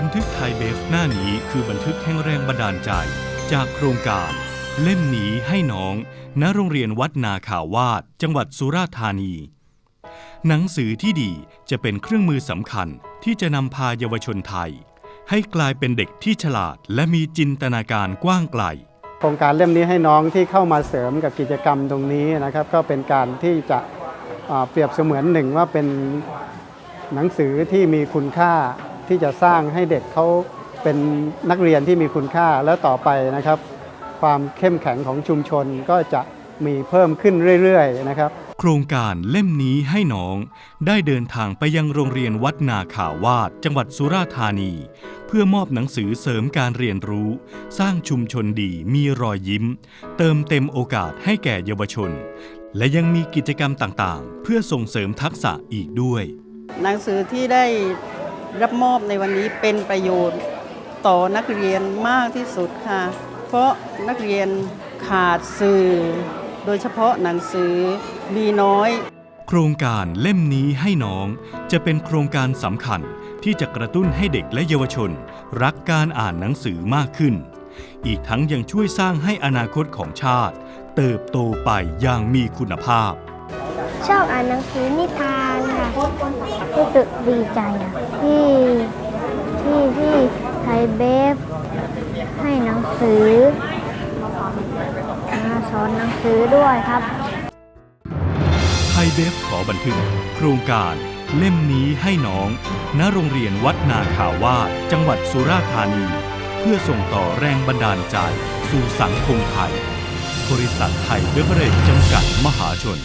บันทึกไทยเบฟหน้านี้คือบันทึกแห่งแรงบันดาลใจ จากโครงการ เล่มนี้ให้น้อง ณ โรงเรียนวัดนาข่าววาด จังหวัดสุราษฎร์ธานี หนังสือที่ดีจะเป็นเครื่องมือสำคัญที่จะนำพาเยาวชนไทย ให้กลายเป็นเด็กที่ฉลาด และมีจินตนาการกว้างไกลโครงการเล่มนี้ให้น้องที่เข้ามาเสริมกับกิจกรรมตรงนี้นะครับ ก็เป็นการที่จะเปรียบเสมือนหนึ่งว่าเป็นหนังสือที่มีคุณค่า ที่จะสร้างให้เด็กเขาเป็นนักเรียนที่มีคุณค่าแล้วต่อไปนะครับ ความเข้มแข็งของชุมชนก็จะมีเพิ่มขึ้นเรื่อยๆนะครับ โครงการเล่มนี้ให้น้อง ได้เดินทางไปยังโรงเรียนวัดนาขาววาดจังหวัดสุราษฎร์ธานี เพื่อมอบหนังสือเสริมการเรียนรู้ สร้างชุมชนดีมีรอยยิ้ม เติมเต็มโอกาสให้แก่เยาวชน และยังมีกิจกรรมต่างๆ เพื่อส่งเสริมทักษะอีกด้วย หนังสือที่ได้ รับมอบในวันนี้เป็นประโยชน์ต่อนักเรียนมากที่สุดค่ะ เพราะนักเรียนขาดสื่อ โดยเฉพาะหนังสือมีน้อย โครงการเล่มนี้ให้น้องจะเป็นโครงการสำคัญที่จะกระตุ้นให้เด็กและเยาวชน รักการอ่านหนังสือมากขึ้น อีกทั้งยังช่วยสร้างให้อนาคตของชาติ เติบโตไปอย่างมีคุณภาพ ชอบอ่านหนังสือนิทานค่ะ รู้สึกดีใจอะที่ที่ที่ไทยเบฟให้หนังสือมาสอนหนังสือด้วยครับ ไทยเบฟขอบันทึก โครงการเล่มนี้ให้น้อง ณ โรงเรียนวัดนาขาวาจังหวัดสุราษฎร์ธานี เพื่อส่งต่อแรงบันดาลใจ สู่สังคมไทย บริษัทไทยเบเวอเรจจำกัดมหาชน